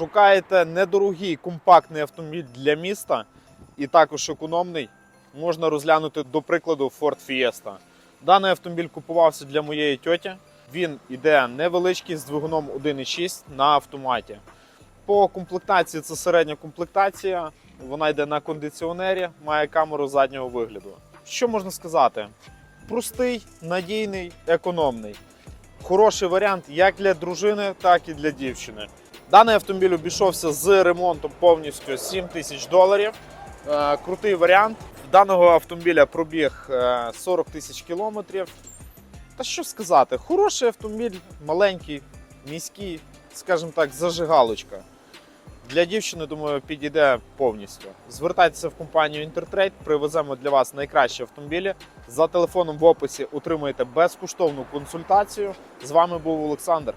Шукаєте недорогий компактний автомобіль для міста і також економний, можна розглянути до прикладу Ford Fiesta. Даний автомобіль купувався для моєї тьоті. Він іде невеличкий з двигуном 1.6 на автоматі. По комплектації це середня комплектація. Вона йде на кондиціонері, має камеру заднього вигляду. Що можна сказати? Простий, надійний, економний. Хороший варіант як для дружини, так і для дівчини. Даний автомобіль обійшовся з ремонтом повністю 7 тисяч доларів. Е, Крутий варіант. Даного автомобіля пробіг е, 40 тисяч кілометрів. Та що сказати, хороший автомобіль, маленький, міський, скажімо так, зажигалочка. Для дівчини, думаю, підійде повністю. Звертайтеся в компанію Intertrade, привеземо для вас найкращі автомобілі. За телефоном в описі отримаєте безкоштовну консультацію. З вами був Олександр.